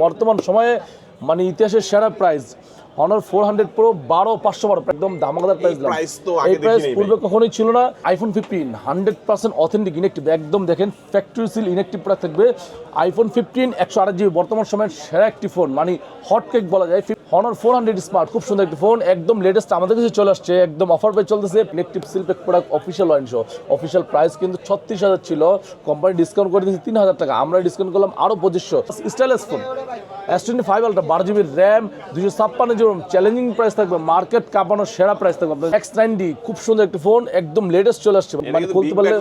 বর্তমান সময়ে মানে ইতিহাসের সেরা price Honor four hundred pro বারো পাঁচশো বারো একদম ধামাকাদার প্রাইস প্রাইস তো এই প্রাইস পূর্বে কখনোই ছিল না। IPhone fifteen hundred percent authentic intact একদম দেখেন ফ্যাক্টরি সিল ইনেকটিভ প্রোডাক্ট থাকবে। আইফোন ফিফটিন একশো আট জিবি বর্তমান সময়ের সেরা একটি ফোন মানে হট কেক বলা যায়। হনার ফোর হান্ড্রেড স্মার্ট খুব সুন্দর একটি ফোন একদম লেটেস্ট আমাদের কাছে চলে আসছে একদম অফার পেয়ে চলতেছে electric seal pack product official wine শো অফিসিয়াল প্রাইস কিন্তু ছত্রিশ হাজার ছিল কোম্পানি ডিসকাউন্ট করে দিয়েছে তিন হাজার টাকা আমরা ডিসকাউন্ট করলাম আরও পঁচিশশো। স্টাইলেস phone S twenty five ultra বারো জিবির র্যাম দুশো ছাপ্পান্ন জিবি চ্যালেঞ্জিং প্রাইস থাকবে মার্কেট কাঁপানোর সেরা প্রাইস থাকবে আপনার এক্স নাইনটি খুব সুন্দর একটি ফোন একদম লেটেস্ট চলে আসছে। মানে খুলতে পারলে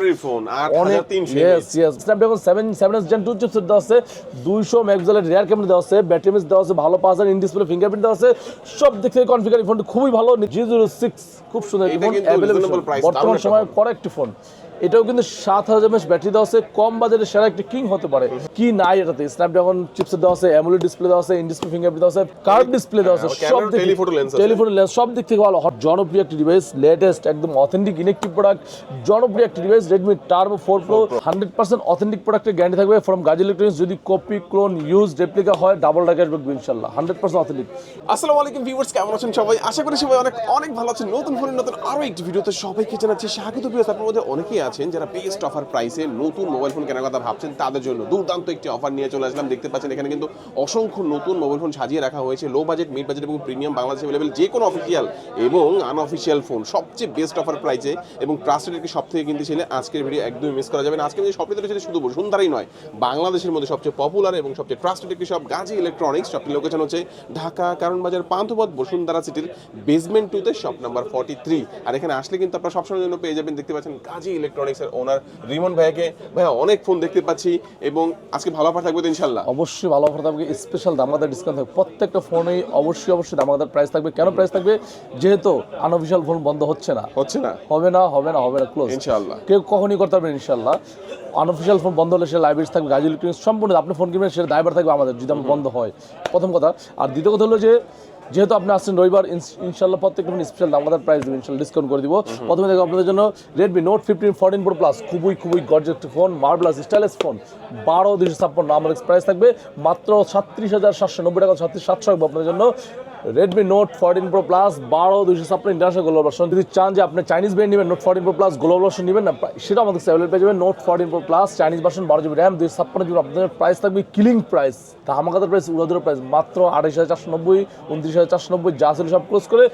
অনেক yes yes Snapdragon seven seven S gen two chipset দেওয়া আছে দুইশো মেগাপিক্সেলের রিয়ার ক্যামেরা দেওয়া আছে ব্যাটারি মিস দেওয়া আছে ভালো পাওয়া যায় ইন ডিসপ্লে ফিঙ্গারপ্রিন্ট দেওয়া আছে। সব দিক থেকে কনফিগার ফোনটি খুবই ভালো। জি জিরো সিক্স খুব সুন্দর ফোন অ্যাভেলেবল বর্তমান সময় কয়েকটি একটি ফোন এটাও কিন্তু সাত হাজার এমএস ব্যাটারি দেওয়া আছে। কম বাজারে সেরা একটি কিং হতে পারে। কি নাই এটাতে? স্ন্যাপড্রাগন চিপসেট দেওয়া আছে অ্যামুলেট ডিসপ্লে দেওয়া আছে ইন ডিসপ্লে ফিঙ্গারপ্রিন্ট দেওয়া আছে কার্ভ ডিসপ্লে দেওয়া আছে হ্যাঁ, সব দিক। টেলিফোন লেন্স সব দিক থেকে ভালো। হট জনপ্রিয় একটি ডিভাইস লেটেস্ট একদম অথেন্টিক ইনেকটিভ প্রোডাক্ট জনপ্রিয় একটি device Redmi Turbo four pro hundred percent authentic প্রোডাক্টের গ্যারান্টি থাকবে ফ্রম গাজি ইলেকট্রনিক্স যদি কপি ক্লোন ইউজ রেপ্লিকা হয় ডাবল টাকা আসবে ইনশাল্লাহ হান্ড্রেড পার্সেন্ট অথেন্টিক আসসালামু আলাইকুম ভিউয়ার্স কেমন আছেন সবাই? আশা করি সবাই অনেক অনেক ভালো আছেন। নতুন ফোনের নতুন আরও একটি ভিডিওতে সবাইকে জানাচ্ছি স্বাগত ভিউয়ার্স আপনার মধ্যে অনেকেই আছেন যারা বেস্ট অফার প্রাইসে নতুন মোবাইল ফোন কেনার কথা ভাবছেন, তাদের জন্য দুর্দান্ত একটি অফার নিয়ে চলে আসলাম। দেখতে পাচ্ছেন এখানে কিন্তু অসংখ্য নতুন মোবাইল ফোন সাজিয়ে রাখা হয়েছে। লো বাজেট মিড বাজেট এবং প্রিমিয়াম বাংলাদেশে অ্যাভেলেবেল যে কোনো অফিসিয়াল এবং আনঅফিসিয়াল ফোন সবচেয়ে বেস্ট অফার প্রাইসে এবং ট্রাস্টেড একটি সব থেকে কিনতে ছিলে আজকের ভিডিও একদমই মিস করা যাবে না। আজকে যে শপটি ধরে শুধু বসুন্ধরাই নয়, বাংলাদেশের মধ্যে সবচেয়ে পপুলার এবং সবচেয়ে ট্রাস্টেড একটি শপ গাজী ইলেকট্রনিক্স শপটির লোকেশন হচ্ছে ঢাকা কারণ বাজার পান্থপথ বসুন্ধরা সিটির বেসমেন্ট টুতে শপ নাম্বার ফর্টি থ্রি আর এখানে আসলে কিন্তু আপনারা সবসময়ের জন্য পেয়ে যাবেন, দেখতে পাচ্ছেন গাজী ইলেকট্রনিক্সের ওনার রিমন ভাইকে ভাইয়া অনেক ফোন দেখতে পাচ্ছি এবং আজকে ভালো অফার থাকবে ইনশাল্লাহ অবশ্যই ভালো অফার থাকবে স্পেশাল দামাদার ডিসকাউন্ট থাকবে। প্রত্যেকটা ফোনেই অবশ্যই অবশ্যই দামাদার প্রাইস থাকবে। কেন প্রাইস থাকবে? যেহেতু আনঅফিসিয়াল ফোন বন্ধ হচ্ছে না। হচ্ছে না। হবে না হবে না হবে না ক্লোজ ইনশাআল্লাহ। কেউ কখনই করতে পারবেন ইনশাল্লাহ আনঅফিসিয়াল ফোন বন্ধ হলে সে লাইব্রেরি থাকবে গাজী ইলেকট্রনিক্স সম্পূর্ণ আপনি ফোন কিনবেন সেটা দায়বার থাকবে আমাদের যদি আমার বন্ধ হয়। প্রথম কথা। আর দ্বিতীয় কথা হলো যে যেহেতু আপনি আসছেন রবিবার ইনশাল্লাহ প্রত্যেকটা স্পেশাল আমাদের প্রাইস দেবো ইনশাল্লাহ ডিসকাউন্ট করে দিব। প্রথমে দেখো আপনাদের জন্য Redmi note fifteen fourteen pro plus খুবই খুবই গর্জে একটি ফোন মার্বলাস স্টাইলেস ফোন বারো দুশো ছাপ্পান্ন আমার প্রাইস থাকবে মাত্র সাতত্রিশ হাজার সাতশো নব্বই টাকা সাতত্রিশ সাতশো আপনাদের জন্য। Redmi note fourteen pro plus বারো দুশো ছাপ্পান্ন ইন্টারন্যাশনাল গ্লোবাল ভার্সন যদি চান যে আপনি চাইনিজ ব্র্যান্ড নেবেন note fourteen pro plus global version নেবেন, না, সেটা আমাদের অ্যাভেলেবল পেয়ে যাবেন। Note fourteen pro plus Chinese version বারো জিবি র্যাম দুশো ছাপ্পান্ন জিবি আপনাদের প্রাইস থাকবে কিলিং প্রাইস ধামাকাতার প্রাইস উড়াদুর প্রাইস মাত্র আঠাশ হাজার চারশো নব্বই, উনত্রিশ হাজার চারশো নব্বই, যা ছিল সব ক্লোজ করে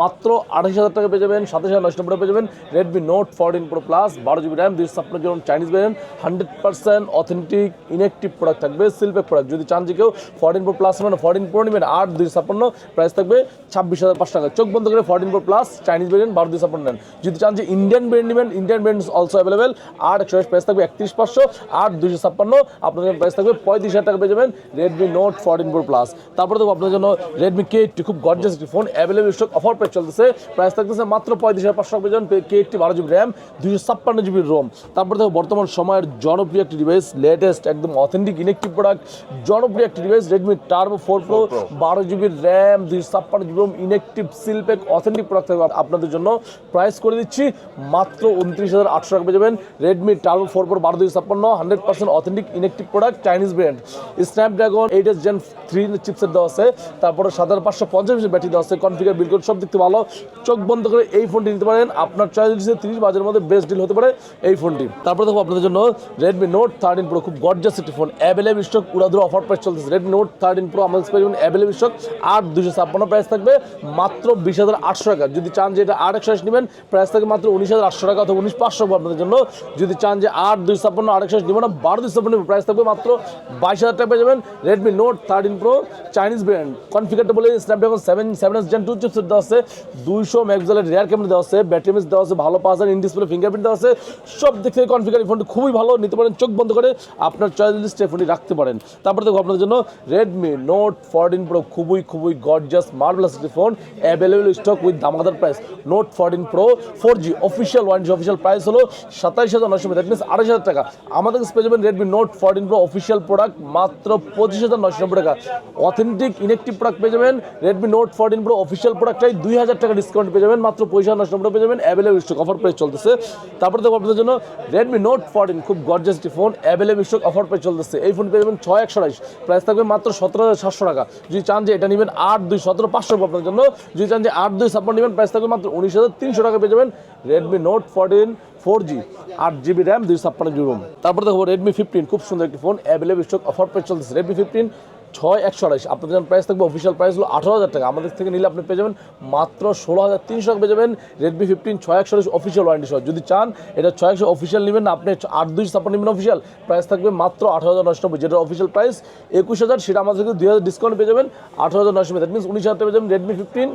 মাত্র আঠাশ হাজার টাকা পেয়ে যাবেন, সাতাশ হাজার নশো নব্বই পেয়ে যাবেন Redmi note fourteen pro plus বারো জিবি র্যাম দুশো ছাপ্পান্ন GB Chinese variant hundred percent authentic intact product থাকবে সিলপেক প্রোডাক্ট যদি চান যে কেউ ফোরটিন প্রো প্লাস মানে ফোরটিন প্রো নেবেন আট দুশো ছাপ্পান্ন প্রাইস থাকবে ছাব্বিশ হাজার পাঁচশো টাকা। চোখ বন্ধ করে fourteen pro plus Chinese variant বারো ছাপ্পান্ন নেন। যদি চান যে ইন্ডিয়ান ব্র্যান্ড নেবেন ইন্ডিয়ান ব্র্যান্ড অলসো অ্যাভেলেবেল আট একশো প্রাইস থাকবে একত্রিশ পাঁচশো আট দুশো ছাপ্পান্ন। আপনাদের প্রাইস থাকবে পঁয়ত্রিশ হাজার টাকা পেয়ে যাবেন Redmi note fourteen pro plus তারপরে দেখো আপনাদের জন্য রেডমি কে এইটটি খুব গর্জাস একটি phone available stock offer price চলতেছে। প্রাইস থাকতেছে মাত্র পঁয়ত্রিশ হাজার পাঁচশো টাকা পেয়ে যাবেন কে এইটটি বারো জিবি র্যাম দুশো ছাপ্পান্ন জিবি রোম তারপরে দেখো বর্তমান সময়ের জনপ্রিয় একটি ডিভাইস লেটেস্ট একদম অথেন্টিক ইনেকটিভ প্রোডাক্ট জনপ্রিয় একটি device Redmi Turbo four pro বারো জিবি র্যাম দুশো ছাপ্পান্ন GB intact seal pack authentic product থাকবে আপনাদের জন্য। প্রাইস করে দিচ্ছি মাত্র উনত্রিশ হাজার আটশো টাকা পেয়ে যাবেন। রেডমি টার্বো ফোর প্রো বারো দুশো ছাপ্পান্ন hundred percent authentic intact product Chinese brand Snapdragon eight S gen three chipset দেওয়া আছে, তারপরে সাত হাজার পাঁচশো পঞ্চাশ ব্যাটারি দেওয়া আছে কনফিগার বিল সব থেকে ভালো। চোখ বন্ধ করে এই ফোনটি নিতে পারেন। আপনার চয়েস তিরিশ বাজারের মধ্যে বেস্ট ডিল হতে পারে এই ফোনটি তারপরে দেখো আপনাদের জন্য রেডমি নোট থার্টিন প্রো খুব গর্জাস একটি ফোন অ্যাভেলেবল স্টক উড়াদুর অফার প্রাইস চলতেছে। রেডমি নোট থার্টিন প্রো আমাদের অ্যাভেলেবল স্টক আট দুশো ছাপ্পান্ন প্রাইস থাকবে মাত্র বিশ হাজার আটশো টাকা। যদি চান যে এটা আট একশো নেবেন প্রাইস থাকবে মাত্র উনিশ হাজার আটশো টাকা অথবা উনিশ পাঁচশো আপনাদের জন্য। যদি চান যে আট, দুই, ছাপ্পান্ন আট একশো নেবেন, বারো, দুই, ছাপ্পান্ন প্রাইস থাকবে মাত্র বাইশ হাজার টাকা পেয়ে যাবেন Redmi note thirteen pro Chinese brand কনফিগারটা বলে Snapdragon seven seven S gen two chipset দেওয়া আছে, দুইশো মেগাপিক্সেলের রিয়ার ক্যামেরা দেওয়া আছে ব্যাটারি মিস দেওয়া আছে, ভালো পাওয়া যায় ইন ডিসপ্লে ফিঙ্গারপ্রিন্ট দেওয়া আছে। সব দিক থেকে কনফিগার এই ফোনটি খুবই ভালো, নিতে পারেন, চোখ বন্ধ করে আপনার চয়েস লিস্টে ফোনটি রাখতে পারেন। তারপরে দেখো আপনাদের জন্য রেডমি নোট ফোরটিন প্রো খুবই খুবই god gorgeous marvellous phone available stock with দামাদার price note fourteen pro four G official one G official price হলো সাতাইশ হাজার নশো দ্যাট মিনস আড়াইশ হাজার টাকা। আমাদের কাছে পেয়ে যাবেন Redmi note fourteen pro official product মাত্র পঁচিশ হাজার নশো নব্বই টাকা। অথেন্টিক ইনেকটিভ প্রোডাক্ট পেয়ে যাবেন Redmi note fourteen pro official প্রোডাক্টটাই দুই হাজার টাকা ডিসকাউন্ট পেয়ে যাবেন, মাত্র পঁচিশ হাজার নশো নব্বই পেয়ে যাবেন অ্যাভেলেবল স্টক অফার প্রাইস চলতেছে। তারপরে দেখো আপনাদের জন্য রেডমি নোট ফোরটিন খুব গর্জাস একটি phone available stock offer price চলতেছে। এই ফোন পেয়ে যাবেন ছয় একশো প্রাইস থাকবে মাত্র সতেরো হাজার সাতশো টাকা। যদি চান যে এটা নেবেন আট দুই সতেরো, পাঁচশো আপনার জন্য। যদি চান যে আট দুই ছাপ্পান্ন নেবেন প্রাইস থাকবে মাত্র উনিশ হাজার তিনশো টাকা পেয়ে যাবেন Redmi note fourteen four G আট জিবি র্যাম দুই ছাপ্পান্ন জিবি রোম তারপর দেখব রেডমি ফিফটিন খুব সুন্দর একটি ফোন অ্যাভেলেবল স্টক অফার পেয়ে চলতেছে। রেডমি ফিফটিন ছয় একশো আড়াইশ। আপনাদের যেমন প্রাইস থাকবে অফিসিয়াল প্রাইস হলো আঠারো হাজার টাকা। আমাদের থেকে নিলে আপনি পেয়ে যাবেন মাত্র ষোলো হাজার তিনশো টাকা পেয়ে যাবেন রেডমি ফিফটিন ছয় একশো আড়াইশ অফিসিয়াল ওয়ারেন্টি সহ। যদি চান, এটা ছয় একশো অফিসিয়াল নেবেন, আপনি আট দুই ছাপ্পান্ন নেবেন অফিসিয়াল প্রাইস থাকবে মাত্র আঠারো হাজার নশো নব্বই। যেটা অফিসিয়াল প্রাইস একুশ হাজার, সেটা আমাদের থেকে দুই হাজার ডিসকাউন্ট পেয়ে যাবেন আঠারো হাজার নশো দ্যাট মিনস উনিশ হাজার পেয়ে যাবেন রেডমি ফিফটিন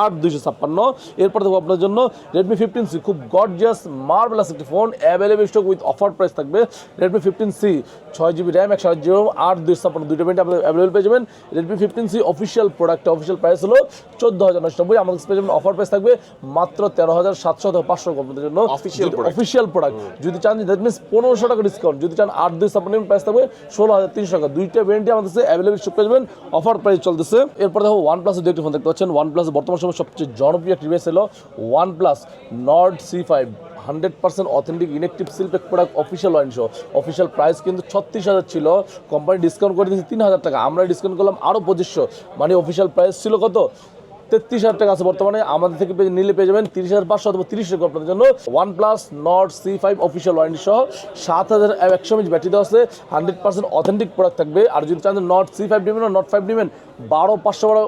আট দুইশো ছাপ্পান্ন। এরপর দেখব আপনার জন্য রেডমি ফিফটিন সি খুব গর্জিয়াস মার্বেলাস একটি phone available stock with offer price থাকবে। রেডমি ফিফটিন সি ছয় জিবি র্যাম একশো আট জিরো আট দুইশো ছাপ্পান্ন দুইটা ব্যান্ড আপনি অ্যাভেলেবল পেয়ে যাবেন। Redmi fifteen C official product official price হলো চোদ্দ হাজার নশো নব্বই। আমাদের পেয়ে যাবেন অফার প্রাইস থাকবে মাত্র তেরো হাজার সাতশো থেকে পাঁচশো আপনাদের জন্য. অফিসিয়াল প্রোডাক্ট যদি চান দ্যাট মিনস পনেরোশো টাকা ডিসকাউন্ট যদি চান আট দুই ছাপ্পান্ন প্রাইস থাকবে ষোলো হাজার তিনশো টাকা। দুইটা ব্র্যান্ডই আমাদের অ্যাভেলেবল স্টক পেয়ে যাবেন। অফার প্রাইস চলতেছে। এরপর দেখো ওয়ান প্লাসের দুইটি ফোন দেখতে পাচ্ছেন। ওয়ান প্লাস বর্তমান সময় সবচেয়ে জনপ্রিয় ডিভাইস হলো one plus Nord C five hundred percent authentic inactive seal pack product official wine শো অফিসিয়াল প্রাইস কিন্তু ছত্রিশ হাজার ছিল কোম্পানি ডিসকাউন্ট করে দিয়েছে তিন হাজার টাকা আমরা ডিসকাউন্ট করলাম আরও পঁচিশশো মানে অফিসিয়াল প্রাইস ছিল কত তেত্রিশ হাজার টাকা আছে বর্তমানে আমাদের থেকে নিলে পেয়ে যাবেন তিরিশ হাজার পাঁচশো অথবা তিরিশ টাকা আপনাদের জন্য one plus Nord C five official warranty সহ সাত হাজার একশো এমএচ ব্যাটারি দেওয়া আছে হান্ড্রেড পার্সেন্ট অথেন্টিক প্রোডাক্ট থাকবে আর যদি চান নট সি ফাইভ নেবেন নট ফাইভ নেবেন বারো পাঁচশো বারো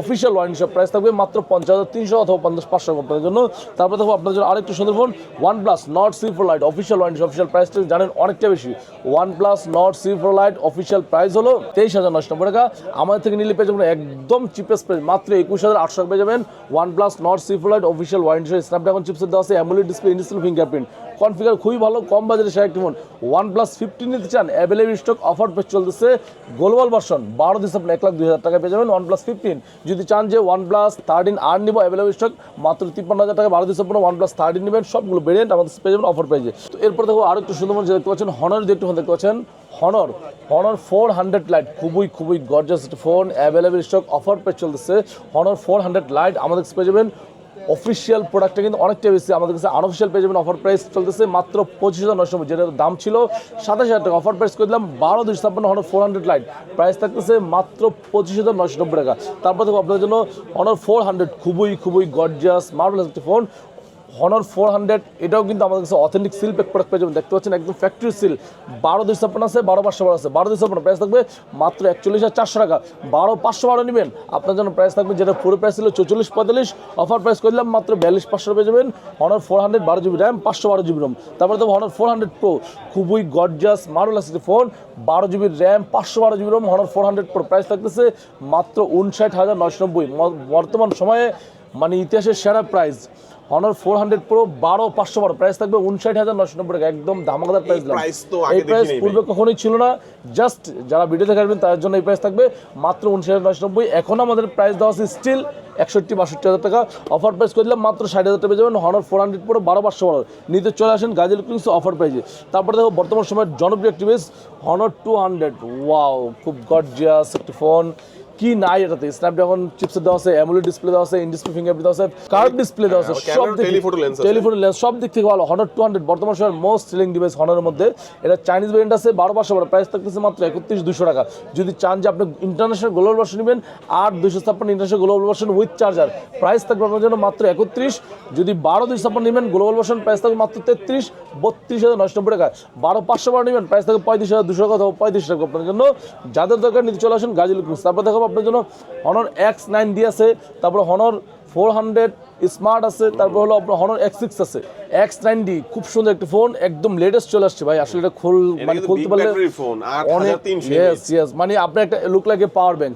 অফিসিয়াল ওয়ারেন্টি সব প্রাইস থাকবে মাত্র পঞ্চাশ হাজার তিনশো অথবা পঞ্চাশ পাঁচশো আপনাদের জন্য তারপরে দেখো আপনাদের জন্য আরেকটু সুন্দর phone one plus Nord C four lite official warranty official প্রাইসটা জানেন অনেকটা বেশি। One plus Nord C four lite official price হলো তেইশ হাজার নশো নব্বই টাকা। আমাদের থেকে নিলে পেয়ে যাবেন একদম চিপেস্ট প্রাইস মাত্র একুশ হাজার আটশো পেয়ে যাবেন। One plus Nord C four lite official warranty Snapdragon চিপসের দেওয়া আছে AMOLED display install fingerprint configure খুবই ভালো, কম বাজারে সেরা একটি ফোন ওয়ান প্লাস ফিফটিন নিতে চান অ্যাভেলেবল স্টক অফার পেজ চলতেছে। গ্লোবাল ভার্সন বারো ডিসেম্বর এক লাখ দুই হাজার টাকা পেয়ে যাবেন ওয়ান প্লাস ফিফটিন যদি চান যে ওয়ান প্লাস থার্টিন আর নিবো অ্যাভেলেবল স্টক মাত্র তিপ্পান্ন হাজার টাকা বারো ডিসেম্বর ওয়ান প্লাস থার্টিন নেবেন, সবগুলো ভেরিয়েন্ট আমাদের পেয়ে যাবেন অফার পেজে তো এরপর দেখো আরও একটু সুন্দর যে দেখতে পাচ্ছেন হনার যে একটু দেখতে পাচ্ছেন। Honor Honor four hundred lite খুবই খুবই gorgeous phone available stock offer page চলতেছে। হনর ফোর হান্ড্রেড লাইট আমাদের পেয়ে যাবেন। অফিসিয়াল প্রোডাক্টটা কিন্তু অনেকটা বেশি। আমাদের কাছে আনঅফিসিয়াল পেয়ে যাবেন অফার প্রাইস চলতেছে মাত্র পঁচিশ হাজার নশো যেটার দাম ছিল সাতাশ হাজার টাকা। অফার প্রাইস করে দিলাম বারো দুশো ছাপ্পান্ন Honor four hundred lite price থাকতেছে মাত্র পঁচিশ হাজার নশো নব্বই টাকা। তারপর দেখো আপনাদের জন্য অনার ফোর হান্ড্রেড খুবই খুবই গর্জিয়াস মার্বেল একটি ফোন হনার ফোর হান্ড্রেড এটাও কিন্তু আমাদের কাছে অথেন্টিক সিল প্যাক প্রোডাক্ট পেয়ে যাবেন। দেখতে পাচ্ছেন একদম ফ্যাক্টরি সিল বারো দুই ছাপ্পান্ন আছে, বারো পাঁচশো বারো আছে। বারো দুই ছাপ্পান্ন প্রাইস থাকবে মাত্র একচল্লিশ হাজার চারশো টাকা। বারো পাঁচশো বারো নেবেন। আপনার জন্য প্রাইস থাকবে যেটা পুরো প্রাইস ছিল চৌচল্লিশ পঁয়তাল্লিশ। অফার প্রাইস করে দিলাম মাত্র বিয়াল্লিশ পাঁচশো পেয়ে যাবেন। হনার ফোর হান্ড্রেড বারো জিবি র্যাম পাঁচশো বারো জিবি রোম তারপরে দেখো হনার ফোর হান্ড্রেড প্রো খুবই গর্জাস মারুলাস একটি ফোন বারো জিবি র্যাম পাঁচশো বারো GB ROM Honor four hundred pro price থাকতেছে মাত্র উনষাট হাজার নশো নব্বই। বর্তমান সময়ে মানে ইতিহাসের সেরা price Honor four hundred pro বারো পাঁচশো বারো। প্রাইস থাকবে উনষাট হাজার নশো নব্বই টাকা। একদম ধামাকাদার প্রাইস এই প্রাইস পূর্বে কখনোই ছিল না। জাস্ট যারা ভিডিও দেখে আসবেন তার জন্য এই প্রাইস থাকবে মাত্র উনষাট হাজার নশো নব্বই। এখন আমাদের প্রাইস দেওয়া আছে স্টিল একষট্টি বাষট্টি হাজার টাকা। অফার প্রাইস করে দিলাম মাত্র ষাট হাজার টাকা পেয়ে যাবেন হনার ফোর হান্ড্রেড প্রো বারো পাঁচশো বারো। নিতে চলে আসেন গাজী ইলেকট্রনিক্স অফার প্রাইজে তারপরে দেখো বর্তমান সময়ের জনপ্রিয় একটি বেস হনার টু হান্ড্রেড ওয়াও খুব গর্জিয়াস একটি ফোন কি নাই এটাতে? স্ন্যাপড্রাগন চিপসেট দেওয়া আছে অ্যামুলেট ডিসপ্লে দেওয়া আছে ইন ডিসপ্লে ফিঙ্গারপ্রিন্ট দেওয়া আছে কার্ভ ডিসপ্লে দেওয়া আছে সব telephoto lens আছে। টেলিফোন লেন্স সব দিক থেকে ভালো হনার টু হান্ড্রেড বর্তমান সময়ের মোস্ট সেলিং ডিভাইস হনারের মধ্যে। এটা চাইনিজ ভেরিয়েন্ট আছে বারো পাঁচশো বারো প্রাইস থাকতেছে মাত্র একত্রিশ দুশো টাকা। যদি চান যে আপনি ইন্টারন্যাশনাল গ্লোবাল ভার্সন নেবেন আর দুশো ছাপ্পান্ন international global version with charger price থাকবে আপনার জন্য মাত্র একত্রিশ। যদি বারো দুশো ছাপ্পান্ন নেবেন গ্লোবাল ভার্সন প্রাইস থাকবে মাত্র তেত্রিশ বত্রিশ হাজার নশো নব্বই টাকা। বারো পাঁচশো বারো নেবেন প্রাইস থাকবে পঁয়ত্রিশ হাজার দুশো টাকা অথবা পঁয়ত্রিশ টাকা আপনার জন্য। যাদের দরকার নিতে চলে আসুন গাজী লুকিংস তারপর দেখাবো আপনার জন্য হনর এক্স নাইন ডি আছে তারপর হনর ফোর হান্ড্রেড স্মার্ট আছে তারপর হলো আপনার হনর এক্স সিক্স আছে। এক্স নাইন ডি খুব সুন্দর একটা ফোন একদম লেটেস্ট চলে আসছে ভাই আসলে এটা খোল মানে খুলতে পারলে battery phone, 8300 অনেক ইয়েস ইয়েস মানে আপনার একটা লুক লাগে পাওয়ার ব্যাংক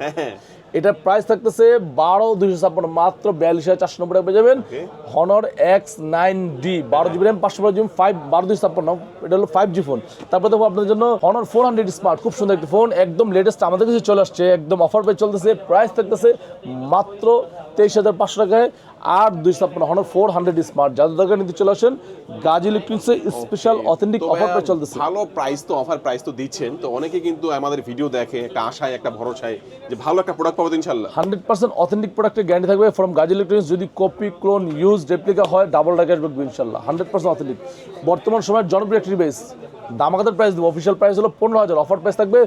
এটার প্রাইস থাকতেছে বারো দুইশো ছাপ্পান্ন মাত্র বিয়াল্লিশ হাজার চারশো নব্বই টাকা পেয়ে যাবেন। হনর এক্স নাইন ডি বারো জিবি র্যাম পাঁচশো বারো জিবি ফাইভ বারো দুইশো ছাপ্পান্ন এটা হলো ফাইভ জি ফোন তারপরে দেখব আপনার জন্য হনর ফোর হান্ড্রেড স্মার্ট খুব সুন্দর একটি ফোন একদম লেটেস্ট আমাদের কাছে চলে আসছে একদম অফার পেয়ে চলতেছে প্রাইস থাকতেছে মাত্র তেইশ হাজার পাঁচশো টাকায়। আর দুই ছাপ্পান্ন হনর ফোর হান্ড্রেড স্মার্ট যাদের দরকার নিতে চলে আসেন গাজী ইলেকট্রিক্সে স্পেশাল অথেন্টিক অফার পেয়ে চলতেছে। ভালো প্রাইস তো অফার প্রাইস তো দিচ্ছেন। তো অনেকে কিন্তু আমাদের ভিডিও দেখে একটা আশায় একটা ভরসায় যে ভালো একটা প্রোডাক্ট পাবো ইনশাল্লাহ হান্ড্রেড পার্সেন্ট অথেন্টিক প্রোডাক্টের গ্যারান্টি থাকবে ফ্রম গাজী ইলেকট্রনিক্স যদি কপি ক্লোন ইউজ রেপ্লিকা হয় ডাবল টাকা আসবে ইনশাল্লাহ হান্ড্রেড পার্সেন্ট অথেন্টিক বর্তমান সময়ের জনপ্রিয় একটি বেস দামাকাতের প্রাইস দেবো। অফিসিয়াল প্রাইস হলো পনেরো হাজার। অফার প্রাইস থাকবে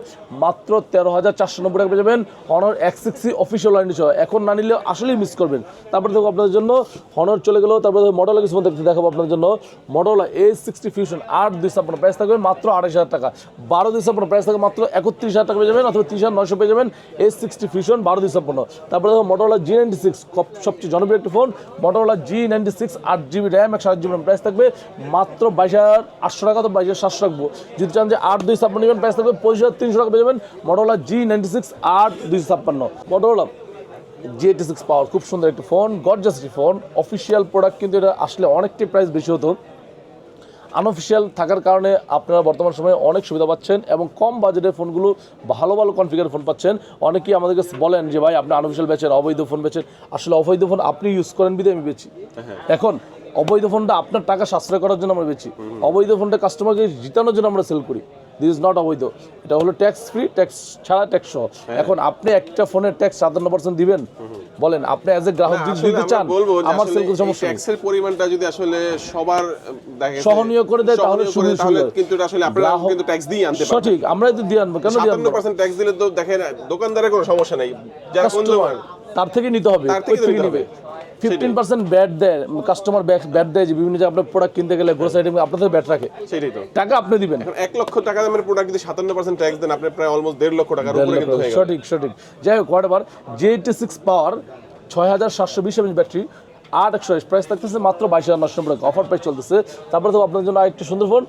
মাত্র তেরো হাজার চারশো নব্বই টাকা পেয়ে যাবেন। হনর এক্স সিক্সি অফিসিয়াল সহ। এখন না নিলে আসলেই মিস করবেন। তারপরে দেখো আপনাদের জন্য। হনর চলে গেলো, তারপরে মডেল কিছু দেখতে দেখাবো আপনাদের জন্য। মডেল এ সিক্সটি ফিউশন আট দুই ছাপ্পান্ন প্রাইস থাকবে, মাত্র আড়াইশ হাজার টাকা। বারো দুই আপনার প্রাইস থাকবে, মাত্র একত্রিশ হাজার টাকা পেয়ে যাবেন, অথবা তিরিশ হাজার নয়শো পেয়ে যাবেন এ সিক্সটি ফিউশন বারো দুই ছাপ্পান্ন। তারপরে দেখো মডেল জি নাইনটি সিক্স সবচেয়ে জনপ্রিয় একটি phone model G ninety six আট জিবি র্যাম একশো আট জিবি প্রাইস থাকবে, মাত্র বাইশ হাজার আটশো টাকা, তো বাইশ হাজার সাতশো রাখব। যদি চান যে আট দুই ছাপ্পান্ন নেবেন প্রাইস থাকবে পঁচিশ হাজার তিনশো টাকা পেয়ে যাবেন মডেল জি নাইনটি সিক্স আট দুই ছাপ্পান্ন। মডেল জি এইটি সিক্স পাওয়ার খুব সুন্দর একটি ফোন গর্জাস একটি ফোন অফিসিয়াল প্রোডাক্ট কিন্তু এটা আসলে অনেকটি প্রাইস বেশি হতো। আনঅফিসিয়াল থাকার কারণে আপনারা বর্তমান সময়ে অনেক সুবিধা পাচ্ছেন এবং কম বাজেটের ফোনগুলো ভালো ভালো কনফিগার ফোন পাচ্ছেন। অনেকেই আমাদেরকে বলেন যে ভাই আপনি আনঅফিসিয়াল বেচেন অবৈধ ফোন বেচেন। আসলে অবৈধ ফোন আপনি ইউজ করেন বিধে আমি বেচি। এখন অবৈধ ফোনটা আপনার টাকা সাশ্রয় করার জন্য আমরা বেচি। অবৈধ ফোনটা কাস্টমারকে জিতানোর জন্য আমরা সেল করি। দিস ইজ নট অবৈধ। এটা হলো ট্যাক্স ফ্রি ট্যাক্স ছাড়া ট্যাক্স সহ। এখন আপনি একটা ফোনের ট্যাক্স সাতান্ন পার্সেন্ট দিবেন। বলেন আপনি অ্যাজ এ গ্রাহক যদি দিতে চান আমার সেল এই সমস্যা ট্যাক্সের পরিমাণটা যদি আসলে সবার সহনীয় করে দেয় তাহলে সুবিধা তাহলে কিন্তু আসলে আপনারা কিন্তু ট্যাক্স দিয়ে আনতে পারবেন। সঠিক আমরাই তো দিয়ে আনব কেন দিয়ে আনব? ট্যাক্স দিলে তো দেখেন দোকানদারের কোনো সমস্যা নেই। যারা কনজিউমার তার থেকে নিতে হবে তার থেকে নিতে নিবে। হবে। ফিফটিন পার্সেন্ট ব্যাট দেয় কাস্টমার ব্যাট দেয় যে বিভিন্ন আপনার প্রোডাক্ট কিনতে গেলে গ্রোসারি আপনাদের ব্যাট রাখে সেটাই তো। টাকা আপনি দিবেন। এক লক্ষ টাকা দামের প্রোডাক্ট যদি সাতান্ন পার্সেন্ট ট্যাক্স দেন আপনি প্রায় অলমোস্ট দেড় লক্ষ টাকার উপরে কিন্তু হয়ে সঠিক সঠিক। যাই হোক হোয়াট এভার সিক্স পাওয়ার ছয় হাজার সাতশো বিশ এমএচ ব্যাটারি আট একশো প্রাইস থাকতেছে মাত্র বাইশ হাজার নশো টাকা। অফার প্রাইস চলতেছে। তারপরে তো আপনার জন্য আরেকটি সুন্দর ফোন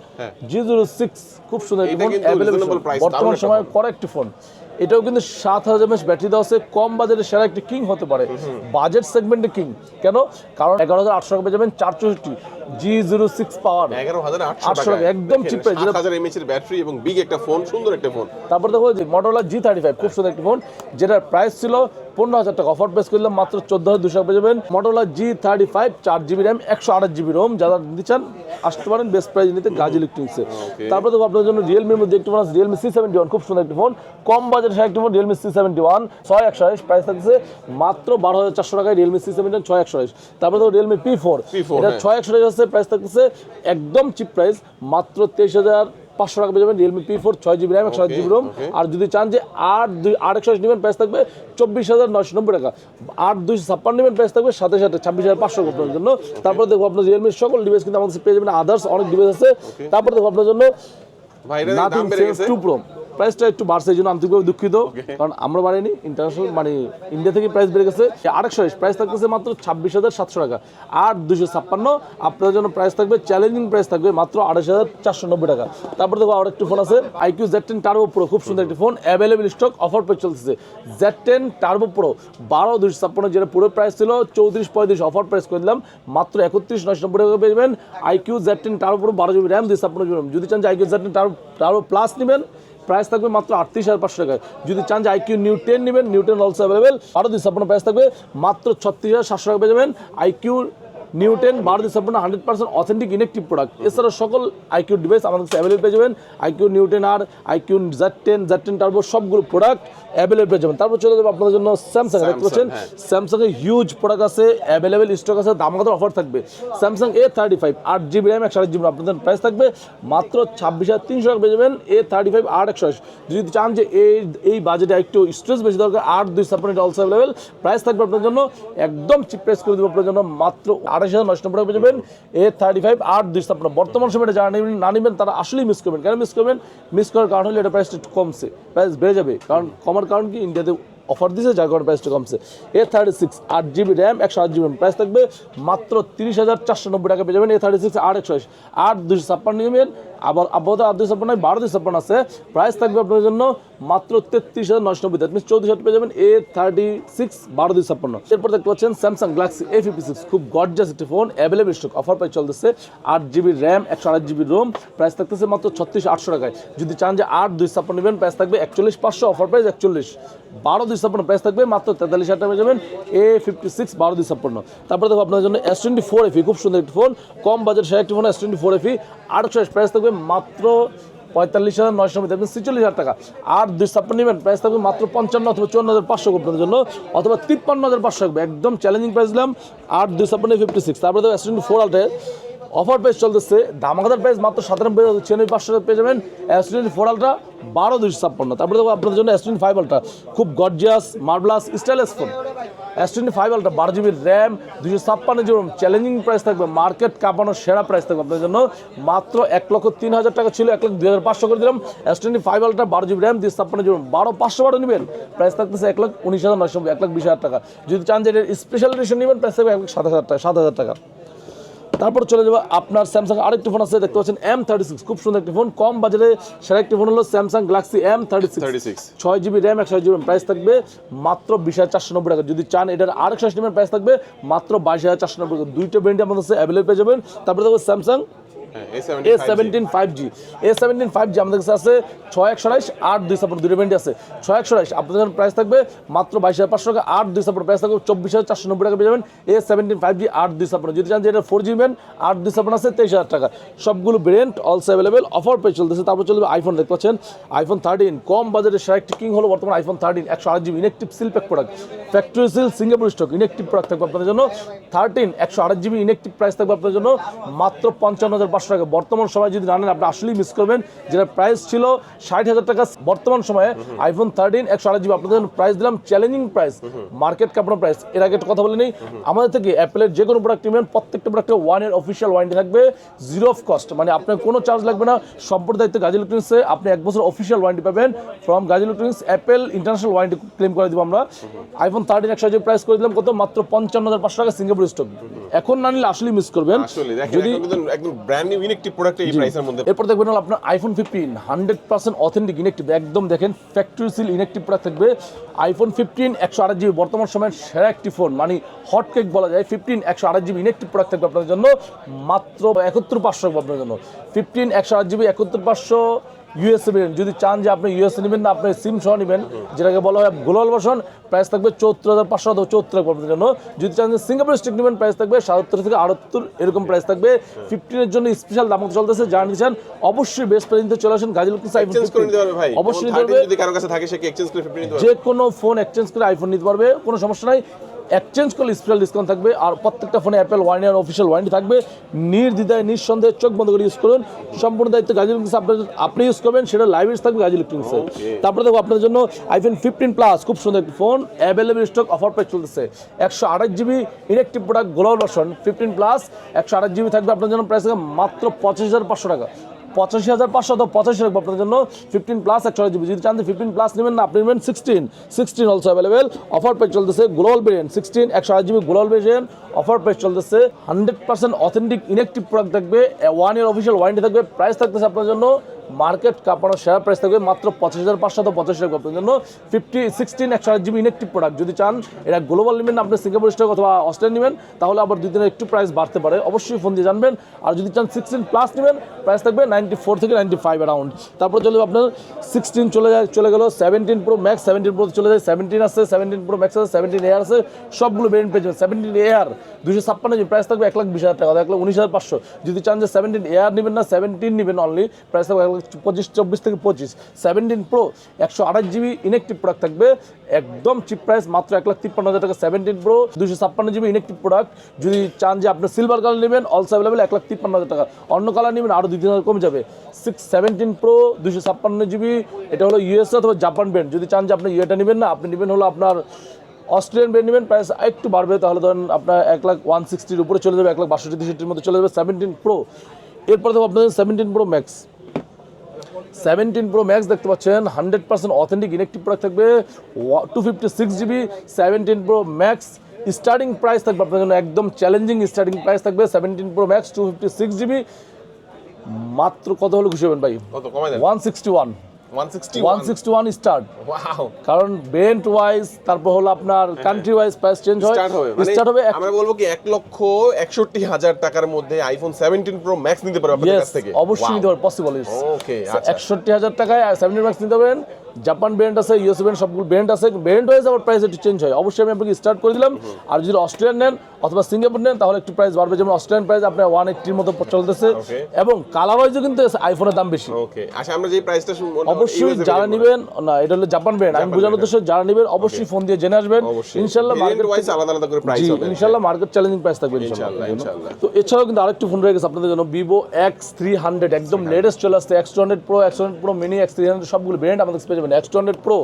জি জিরো সিক্স খুব সুন্দর ফোন অ্যাভেলেবল বর্তমান সময় করা একটি ফোন এটাও কিন্তু সাত হাজার এমএস ব্যাটারি দেওয়া আছে। কম বাজেটের সেরা একটি কিং হতে পারে। বাজেট সেগমেন্টে কিং। কেন? কারণ এগারো হাজার আটশো টাকা পেয়ে যাবেন চার চৌষট্টি জি জিরো সিক্স পাওয়ার এগারো হাজার আটশো টাকা, একদম cheap price, সাত হাজার এমএচ এর ব্যাটারি এবং বিগ একটা ফোন সুন্দর একটা ফোন তারপর দেখো যে মটোলা জি থার্টি ফাইভ খুব সুন্দর একটি ফোন যেটার প্রাইস ছিল পনেরো হাজার টাকা। অফার প্রাইস করলাম মাত্র চোদ্দ হাজার দুশো পেয়ে যাবেন মটোলা জি থার্টি ফাইভ চার জিবি র্যাম একশো আঠাশ জিবি রোম যারা নিতে চান আসতে পারেন বেস্ট প্রাইস নিতে গাজ ইলেকট্রনিক্সে তারপর দেখো আপনার জন্য রিয়েলমির মধ্যে একটি ফোন আছে রিয়েলমি সি সেভেন্টি ওয়ান খুব সুন্দর একটি ফোন কম বাজেটের একটি phone Realme C seventy one ছয় একশো আড়াইশ প্রাইস থাকছে মাত্র বারো হাজার চারশো টাকায় রিয়েলমি সি সেভেন্টি ছয় একশো আড়াইশ। তারপর দেখো রিয়েলমি পি ফোর এটা। ছয় একশো টাকা আছে প্রাইস থাকতেছে একদম চিপ প্রাইস মাত্র তেইশ হাজার পাঁচশো টাকা পেয়ে যাবেন রিয়েলমি পি ফোর ছয় জিবি র্যাম একশো আট জিবি রোম আর যদি চান যে আট দুই আট একশো নেবেন প্রাইস থাকবে চব্বিশ হাজার নয়শো নব্বই টাকা। আট দুইশো ছাপ্পান্ন নেবেন প্রাইস থাকবে সাথে সাথে ছাব্বিশ হাজার পাঁচশো আপনার জন্য। তারপরে দেখো আপনার রিয়েলমির সকল ডিভাইস কিন্তু আমাদের পেয়ে যাবেন। আদার্স অনেক ডিভাইস আছে। তারপরে দেখব আপনার জন্য নাথিং টু প্রো প্রাইসটা একটু বাড়ছে এই জন্য আন্তরিকভাবে দুঃখিত। কারণ আমরা বাড়িনি ইন্টারন্যাশনাল মানে ইন্ডিয়া থেকে প্রাইস বেড়ে গেছে। আরেকশো প্রাইস থাকতেছে মাত্র ছাব্বিশ হাজার সাতশো টাকা। আর দুশো ছাপ্পান্ন আপনার জন্য প্রাইস থাকবে চ্যালেঞ্জিং প্রাইস থাকবে মাত্র আড়াইশ হাজার চারশো নব্বই টাকা। তারপর দেখো আর একটি ফোন আছে iQOO Z ten turbo pro খুব সুন্দর একটি ফোন অ্যাভেলেবল স্টক অফার পেয়ে চলতেছে। জেড টেন টার্বো প্রো বারো দুশো ছাপ্পান্ন যেটা পুরো প্রাইস ছিল চৌত্রিশ পঁয়ত্রিশ অফার প্রাইস করে দিলাম মাত্র একত্রিশ নয়শো নব্বই টাকা পেয়ে যাবেন। IQOO Z ten turbo pro বারো জিবি র্যাম দুই ছাপ্পান্ন জিবি। যদি চান যে iQOO Z ten turbo plus নেবেন প্রাইস থাকবে মাত্র আটত্রিশ হাজার পাঁচশো টাকায়। যদি চান যে আইকিউ নিউ টেন নেবেন নিউ টেন অলসো অ্যাভেলেবেল আরও দিন ছাপ্পান্ন প্রাইস থাকবে মাত্র ছত্রিশ হাজার সাতশো টাকা পেয়ে যাবেন। আইকিউ নিউ টেন বারো দিন hundred percent authentic inactive product এছাড়া সকল আইকিউ ডিভাইস আমাদের কাছে অ্যাভেলেবল পেয়ে যাবেন। আইকিউ নিউ টেন আর iQOO Z ten Z ten turbo সবগুলো প্রোডাক্ট অ্যাভেলেবল পেয়ে যাবেন। তারপর চলে যাবে আপনাদের জন্য স্যামসাং দেখতে পাচ্ছেন। স্যামসাং এর হিউজ প্রোডাক্ট আছে অ্যাভেলেবেল স্টক আছে দাম কত অফার থাকবে। স্যামসাং এ থার্টি ফাইভ আট জিবি র্যাম একশো আট জিবি আপনাদের প্রাইস থাকবে। মাত্র ছাব্বিশ হাজার তিনশো টাকা পেয়ে যাবেন এ থার্টি ফাইভ আট একশো আশি যদি চান যে এই এই বাজেটে একটু স্ট্রেস বেশি দরকার আট দুই সাপোর্ট অলসো অ্যাভেলেবেল প্রাইস থাকবে আপনার জন্য। একদম চিপ প্রাইস করে দেবো আপনার জন্য মাত্র আড়াইশ হাজার নয়শো নব্বই টাকা পেয়ে যাবেন এ থার্টি ফাইভ আট দুই আপনার বর্তমান সময় এটা যারা নেবেন, না নেবেন, তারা আসলেই মিস করবেন। কেন মিস করবেন? মিস করার কারণ হলে এটা প্রাইসটা কমছে। প্রাইস বেড়ে যাবে। কারণ কমার কারণ কি? ইন্ডিয়াতে অফার দিয়েছে যার কারণে প্রাইসটা কমছে। এ থার্টি সিক্স আট জিবি র্যাম একশো আট জিবি প্রাইস থাকবে। মাত্র তিরিশ হাজার চারশো নব্বই টাকা পেয়ে যাবেন এ থার্টি সিক্স আট একশো আট দুশো ছাপ্পান্ন নেবেন আবার আপাতত আট দুই ছাপ্পান্ন বারো দুই ছাপ্পান্ন আছে। প্রাইস থাকবে আপনার জন্য মাত্র তেত্রিশ হাজার নশো নব্বই। মিনস চৌত্রিশ হাজার পেয়ে যাবেন এ থার্টি সিক্স বারো দুই ছাপ্পান্ন এরপর দেখতে পাচ্ছেন Samsung Galaxy A fifty six খুব গর্জাস একটি phone available stock offer price চলতেছে আট জিবি র্যাম একশো আট জিবি রোম প্রাইস থাকতেছে মাত্র ছত্রিশ আটশো টাকায়। যদি চান যে আট দুই ছাপ্পান্ন নেবেন প্রাইস থাকবে একচল্লিশ পাঁচশো অফার প্রাইস একচল্লিশ। বারো দুই ছাপ্পান্ন প্রাইস থাকবে মাত্র তেতাল্লিশ হাজার টাকা যাবেন এ ফিফটি সিক্স বারো দুই ছাপ্পান্ন তারপরে দেখো আপনার জন্য এস টোয়েন্টি ফোর এফি খুব সুন্দর একটি ফোন কম বাজেট সে একটি ফোন এস টোয়েন্টি ফোর এফি আটশো প্রাইস থাকবে মাত্র পঁয়তাল্লিশ হাজার নয়শো নব্বই থাকবেন ছেচল্লিশ হাজার টাকা। আর দুই ছাপ্পান্ন নেবেন প্রাইস থাকবে মাত্র পঞ্চান্ন অথবা চুয়ান্ন হাজার পাঁচশো আপনাদের জন্য, অথবা তিপ্পান্ন হাজার পাঁচশো একদম চ্যালেঞ্জিং প্রাইস দিলাম, আর দুই ছাপ্পান্ন ফিফটি সিক্স তারপরে তো অ্যাসিডেন্ট ফোর আলটে অফার প্রাইস চলতেছে। ধামাকাদার প্রাইস মাত্র সাতানব্বই ছিয়ানব্বই, পাঁচশো পেয়ে যাবেন এস টোয়েন্টি ফোর আলট্রা বারো দুইশো ছাপ্পান্ন। তারপরে দেখো আপনাদের জন্য এস টোয়েন্টি ফাইভ আলট্রা খুব gorgeous marvelous stylish phone S five ultra বারো জিবি র্যাম দুশো ছাপ্পান্ন জিবি চ্যালেঞ্জিং প্রাইস থাকবে মার্কেট কাঁপানোর সেরা প্রাইস থাকবে আপনাদের জন্য। মাত্র এক লক্ষ তিন হাজার টাকা ছিল, এক লক্ষ দুই হাজার পাঁচশো করে দিলাম। এস ফাইভ আলট্রা বারো জিবি র্যাম দুশো ছাপ্পান্ন জিবি বারো পাঁচশো বারো নেবেন। প্রাইস থাকতেছে এক লাখ উনিশ হাজার নয়শো, এক লাখ বিশ হাজার টাকা। যদি চান যে স্পেশাল এডিশন নেবেন প্রাইস থাকবে এক লাখ সাত হাজার টাকা, সাত হাজার টাকা। তারপর চলে যাব আপনার স্যামসাং আরেকটি ফোন আছে দেখতে পাচ্ছেন এম থার্টি সিক্স খুব সুন্দর একটি ফোন কম বাজারে সেরা একটি ফোন হলো Samsung Galaxy M thirty six 36 ছয় জিবি র্যাম একশো জিবি প্রাইস থাকবে মাত্র বিশ হাজার চারশো নব্বই টাকা। যদি চান এটার আরেকশো জিবি প্রাইস থাকবে মাত্র বাইশ হাজার চারশো নব্বই টাকা। দুইটা ব্র্যান্ডে আমাদের কাছে অ্যাভেলেবল পেয়ে যাবেন। তারপরে দেখব Samsung A A75 seventeen five G A seventeen five G আমাদের কাছে আছে ছয় একশো আড়াইশ আট দুই সাপোর্ট দুটো ব্যান্ডি আছে। ছয় একশো আড়াইশ আপনাদের প্রাইস থাকবে মাত্র বাইশ হাজার পাঁচশো টাকা আট দুই সাপোর্ট প্রাইস থাকবে চব্বিশ হাজার চারশো নব্বই টাকা পেয়ে যাবেন। এ সেভেন্টিন ফাইভ জি আট দুই সাপোর্ট যদি চান যে এটা ফোর জি আট দুই সাপোর্ট আছে তেইশ হাজার টাকা। সবগুলো ব্র্যান্ড অলসো অ্যাভেলেবেল অফার পেয়ে চলতেছে তারপর চলবে আইফোন দেখতে পাচ্ছেন? আইফোন থার্টিন কম বাজারে সেরা কিং হলো বর্তমানে আইফোন থার্টিন একশো আট GB inactive seal pack product factory seal Singapore stock inactive product থাকবে আপনাদের জন্য। থার্টিন একশো আট জিবি ইনেকটিভ প্রাইস থাকবে আপনাদের জন্য। মাত্র পঞ্চান্ন হাজার পাঁচশো টাকা। বর্তমান সময় যদি জানেন আপনি আসলেই মিস করবেন। যেটা প্রাইস ছিল ষাট হাজার টাকা বর্তমান সময়ে আইফোন থার্টিন একশো আট জিবি আপনাদের প্রাইস দিলাম চ্যালেঞ্জিং প্রাইস মার্কেট কাপড় প্রাইস এর আগে একটা কথা বলে নেই আমাদের থেকে অ্যাপেলের যে কোনো প্রোডাক্ট নেবেন প্রত্যেকটা প্রোডাক্টে ওয়ানের অফিসিয়াল ওয়ারেন্টি থাকবে জিরো অফ কস্ট মানে আপনার কোনো চার্জ লাগবে না সম্পূর্ণ দায়িত্ব গাজী ইলেকট্রনিক্সে আপনি এক বছর অফিসিয়াল ওয়ারেন্টি পাবেন from Gazi electronics Apple international warranty claim করে দিব আমরা। আইফোন থার্টিন একশো জিবি প্রাইস করে দিলাম কত? মাত্র পঞ্চান্ন হাজার পাঁচশো টাকা সিঙ্গাপুর স্টক এখন না নিলে আসলেই মিস করবেন। যদি একদম ব্র্যান্ড নিউ ইনেকটিভ প্রোডাক্ট এই প্রাইসের মধ্যে এরপর দেখবেন হলো আপনার iPhone fifteen hundred percent authentic inactive একদম দেখেন ফ্যাক্টরি সিল ইনেকটিভ প্রোডাক্ট থাকবে। আইফোন ফিফটিন একশো আট জিবি বর্তমান সময়ের সেরা একটি ফোন মানে হট কেক বলা যায়। ফিফটিন একশো আট জিবি ইনেকটিভ প্রোডাক্ট থাকবে আপনাদের জন্য। মাত্র একাত্তর পাঁচশো আপনার জন্য। ফিফটিন একশো আট জিবি একাত্তর পাঁচশো ইউএসএ নেবেন যদি চান যে আপনি ইউএসএ নেবেন না আপনি সিম সহ নেবেন যেটাকে বলা হয় গ্লোবাল ভার্সন প্রাইস থাকবে চৌত্তর হাজার পাঁচশো অথবা থাকবে আপনাদের জন্য যদি চান যে সিঙ্গাপুর স্টিক নেবেন প্রাইস থাকবে সাতাত্তর থেকে আটাত্তর এরকম প্রাইস থাকবে। ফিফটিনের জন্য স্পেশাল দাম চলতেছে যা নিতে চান অবশ্যই বেস্ট প্রাইস নিতে চলে আসেন গাজীল অবশ্যই নিতে 13 পারবে। যদি কারও কাছে থাকে সে কি এক্সচেঞ্জ করে 15 নিতে পারবে? যে কোনো ফোন এক্সচেঞ্জ করে আইফোন নিতে পারবে কোনো সমস্যা নাই। এক্সচেঞ্জ করলে স্পেশাল ডিসকাউন্ট থাকবে আর প্রত্যেকটা ফোনে Apple one year official warranty থাকবে। নির্দ্বিধায় নিঃসন্দেহে চোখ বন্ধ করে ইউজ করুন। সম্পূর্ণ দায়িত্ব গাজী ইলেকট্রিক্স আপনার আপনি ইউজ করবেন সেটা লাইভ থাকবে গাজী ইলেকট্রিক্সে তারপরে দেখো আপনাদের জন্য আইফোন ফিফটিন প্লাস খুব সুন্দর একটি phone available stock offer price চলতেছে। একশো আঠাশ GB electric product global version fifteen plus একশো আঠাশ জিবি থাকবে আপনার জন্য প্রাইস মাত্র পঁচিশ হাজার পাঁচশো টাকা। পঁচাশি হাজার পাঁচশো তো পঁচাশি রাখব আপনার জন্য। ফিফটিন প্লাস একশো জিবি যদি চান ফিফটিন প্লাস নেবেন না, আপনি নেবেন sixteen sixteen also available offer page চলতেছে গ্লোবাল ভেরিয়েন্ট সিক্সটিন একশো আট GB global variant offer page চলতেছে hundred percent authentic inactive product থাকবে। ওয়ান ইয়ার অফিসিয়াল ওয়ারেন্টি থাকবে। প্রাইস থাকতেছে আপনার জন্য মার্কেট কাপানোর শেয়ার প্রাইস থাকবে মাত্র পঁচিশ হাজার পাঁচশো পঁচাশি টাকা আপনার জন্য ফিফটি সিক্সটিন একশো আট জিবি ইনেকটিভ প্রোডাক্ট যদি চান, এটা গ্লোবাল নেবেন আপনি সিঙ্গাপুর স্টক অথবা অস্ট্রেলিয়া নেবেন, তাহলে আবার দুই দিনের একটু প্রাইস বাড়তে পারে। অবশ্যই ফোন দিয়ে জানবেন। আর যদি চান সিক্সটিন প্লাস নেবেন প্রাইস থাকবে নাইনটি ফোর থেকে নাইনটি ফাইভ অ্যারাউন্ড তারপর চলে আপনার সিক্সটিন চলে যায়, চলে গেল seventeen pro max seventeen pro চলে যায় সেভেন্টিন আছে সেভেন্টিন প্রো ম্যাক্স আছে সেভেন্টিন এয়ার আছে, সবগুলো বেরিয়েন্ট পেয়ে যাবেন সেভেন্টিন এয়ার দুশো ছাপ্পান্ন প্রাইস থাকবে এক লাখ বিশ হাজার টাকা, এক লাখ উনিশ হাজার পাঁচশো। যদি চান যে সেভেন্টিন এয়ার নেবেন না সেভেন্টিন নেবেন অনলি প্রাইস থাকবে পঁচিশ, চব্বিশ থেকে পঁচিশ। সেভেন্টিন প্রো একশো আঠাশ জিবি ইনেকটিভ প্রোডাক্ট থাকবে। একদম চিপ প্রাইস মাত্র এক লাখ তিপ্পান্ন হাজার টাকা। সেভেন্টিন প্রো দুশো ছাপ্পান্ন জিবি ইনেকটিভ প্রোডাক্ট যদি চান যে আপনি সিলভার কালার নেবেন অলস অ্যাভেলেবেল এক লাখ তিপ্পান্ন হাজার টাকা। অন্য কালার নেবেন আরও দুই, তিন হাজার কমে যাবে। সিক্স সেভেন্টিন প্রো দুশো ছাপ্পান্ন জিবি, এটা হলো ইউএসএ অথবা জাপান ব্র্যান্ড যদি চান যে আপনি ইয়েটা নেবেন না, আপনি নেবেন হলো আপনার অস্ট্রেলিয়ান ব্র্যান্ড নেবেন প্রাইস একটু বাড়বে, তাহলে ধরেন আপনার এক লাখ ওয়ান সিক্সটির উপরে চলে যাবে, এক লাখ বাষট্টি তেষট্টির মধ্যে চলে যাবে সেভেন্টিন প্রো এরপর দেখো আপনাদের seventeen pro max seventeen pro max দেখতে পাচ্ছেন hundred percent authentic electric product থাকবে two fifty six GB seventeen pro max starting price থাকবে আপনার জন্য একদম চ্যালেঞ্জিং স্টার্টিং প্রাইস থাকবে seventeen pro max two fifty six GB মাত্র কত হলে খুশি হবেন ভাই? One sixty one 161. One sixty one start wow কারণ বেন্ট ওয়াইজ তারপর হলো আপনার কান্ট্রি ওয়াইজ প্রাইস চেঞ্জ হয়। স্টার্ট হবে। মানে স্টার্ট হবে আমরা বলব কি এক লক্ষ একষট্টি হাজার টাকার মধ্যে আইফোন সেভেন্টিন প্রো ম্যাক্স নিতে পারবে আপনাদের কাছ থেকে। অবশ্যই নিতে পারবে পসিবল ওকে আচ্ছা। একষট্টি হাজার টাকায় সেভেন্টি ম্যাক্স নিতে পারেন জাপান ব্র্যান্ড আছে ইউএস ব্র্যান্ড সবগুলো ব্র্যান্ড আছে ব্র্যান্ড ওয়াইজ আবার প্রাইস একটু চেঞ্জ হয়। অবশ্যই আমি আপনাকে স্টার্ট করে দিলাম। আর যদি অস্ট্রেলিয়ান নেন অথবা সিঙ্গাপুর নেন তাহলে একটু প্রাইস বাড়বে। যেমন অস্ট্রেলিয়ান প্রাইস আপনার ওয়ান এইটির মতো চলতেছে। এবং কালার ওয়াইজও কিন্তু আইফোনের দাম বেশি। আচ্ছা আমরা যে প্রাইসটা অবশ্যই যারা নেবেন না এটা হলো জাপান ব্র্যান্ড আমি বোঝানোর। উদ্দেশ্যে যারা নেবেন অবশ্যই ফোন দিয়ে জেনে আসবেন। ইনশাল্লাহ মার্কেট ওয়াইজ আলাদা আলাদা করে প্রাইস হবে। ইনশাল্লাহ মার্কেট চ্যালেঞ্জিং প্রাইস থাকবে ইনশাআল্লাহ, ইনশাল্লাহ। ইনশাআল্লাহ। তো এছাড়াও কিন্তু আরেকটি ফোন রয়ে গেছে আপনাদের জন্য ভিভো এক্স থ্রি হান্ড্রেড একদম লেটেস্ট চলে আসছে X two hundred pro X hundred pro mini X three hundred সবগুলো ব্র্যান্ড আমাদের পেয়ে যাবেন X two hundred pro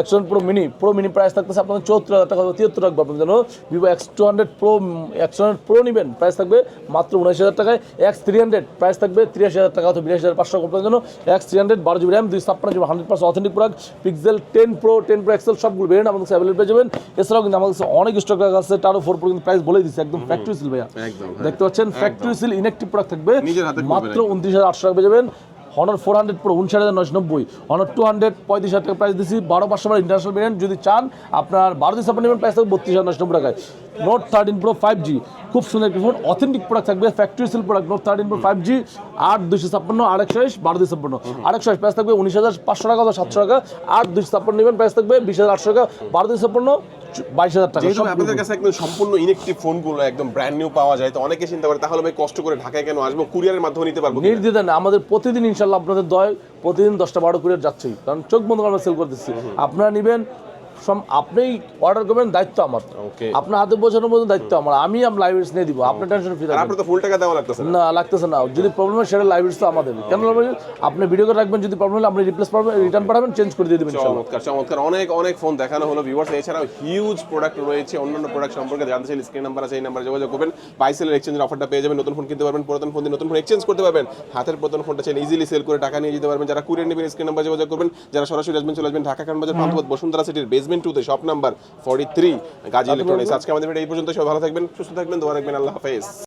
X hundred pro mini pro mini price থাকতেছে আপনাদের চৌত্রিশ হাজার টাকা তিয়াত্তর রাখব আপনাদের জন্য Vivo X two hundred pro X hundred pro নেবেন। প্রাইস থাকবে মাত্র উনিশ হাজার টাকায়। এক্স থ্রি হান্ড্রেড প্রাইস থাকবে তিরিশ হাজার টাকা অথবা বিরাশি হাজার পাঁচশো আপনাদের জন্য এক্স থ্রি হান্ড্রেড বারো জিবি র্যাম দুই ছাপ্পান্ন GB hundred percent authentic product Pixel ten pro ten pro XL সবগুলো ব্র্যান্ড আমাদের কাছে অ্যাভেলেবল পেয়ে যাবেন। এছাড়াও কিন্তু আমাদের কাছে অনেক স্টক রাখা আছে টারো ফোর প্রো কিন্তু প্রাইস বলে দিচ্ছে একদম ফ্যাক্টরি সিল ভাইয়া। দেখতে পাচ্ছেন? ফ্যাক্টরি সিল ইনেকটিভ প্রোডাক্ট থাকবে। মাত্র উনত্রিশ হাজার আটশো টাকা পেয়ে যাবেন। হনার ফোর হান্ড্রেড প্রো উনষাট হাজার নয়শো নব্বই। অনার টু হান্ড্রেড পঁয়ত্রিশ হাজার টাকা প্রাইস দিচ্ছি বারো পাঁচশো ইন্টারন্যাশনাল যদি চান, আপনার বারো দিন নেবেন প্রাইস থাকবে বত্রিশ হাজার নয়শো নব্বই টাকায়। Note thirteen pro five G খুব সুন্দর একটি ফোন অথেন্টিক প্রোডাক্ট থাকবে factory seal product note thirteen pro five G আট দুশো ছাপ্পান্ন আর একশো বারো দুশো ছাপ্পান্ন। আর একশো প্রাইস থাকবে উনিশ হাজার পাঁচশো টাকা অথবা সাতশো টাকা আট দুশো ছাপ্পান্ন নেবেন প্রাইস থাকবে বিশ হাজার আটশো টাকা বারো দুশো ছাপ্পান্ন বাইশ হাজার টাকা আপনাদের কাছে একদম সম্পূর্ণ ইনেকটিভ ফোনগুলো একদম ব্র্যান্ড নিউ পাওয়া যায় তো অনেকে চিন্তা করে তাহলে ভাই কষ্ট করে ঢাকায় কেন আসব? কুরিয়ারের মাধ্যমে নিতে পারব কিনা? নির্দ্বিধায় না আমাদের প্রতিদিন ইনশাল্লাহ আপনাদের দয় প্রতিদিন দশটা বারো কুরিয়ার যাচ্ছেই। কারণ চোখ বন্ধ করে আমরা সেল করতেছি। আপনারা নেবেন আপনি অর্ডার করবেন দায়িত্ব আমার। আপনার হাতে মতো দায়িত্ব আমার। আমি লাইব্রেরিস নিয়ে দিব আপনার টেনশন ফ্রি তো ফুল টাকা দেওয়া লাগতেছে না। লাগতেছে না। যদি প্রবলেম হয় সেটা লাইব্রেরিস তো আমাদের। কেন আপনি ভিডিও করে রাখবেন যদি প্রবলেম হলে আপনি রিপ্লেস পাবেন রিটার্ন পাঠাবেন চেঞ্জ করে দিয়ে দেবেন চমৎকার চমৎকার। অনেক অনেক ফোন দেখানো হলো ভিউয়ার্স এছাড়াও হিউজ প্রোডাক্ট রয়েছে অন্যান্য প্রোডাক্ট সম্পর্কে জানতে চাইলে স্ক্রিন নাম্বার আছে এই নাম্বারে যোগাযোগ করবেন। বাইসেলের এক্সচেঞ্জের অফারটা পেয়ে যাবেন নতুন ফোন কিনতে পারবেন পুরাতন ফোন দিয়ে নতুন ফোন এক্সচেঞ্জ করতে পারবেন। হাতের পুরাতন ফোনটা চাইলে ইজিলি সেল করে টাকা নিয়ে যেতে পারবেন। যারা কুরিয়ার নেবেন স্ক্রিন নাম্বার যোগাযোগ করবেন। যারা সরাসরি আসবেন চলে আসবেন ঢাকা খান বাজার বসুন্ধরা সিটির বেসমেন্ট টুতে shop number forty three Gazi electronics আজকে আমাদের এই পর্যন্ত। সব ভালো থাকবেন সুস্থ থাকবেন দোয়া রাখবেন আল্লাহ হাফেজ।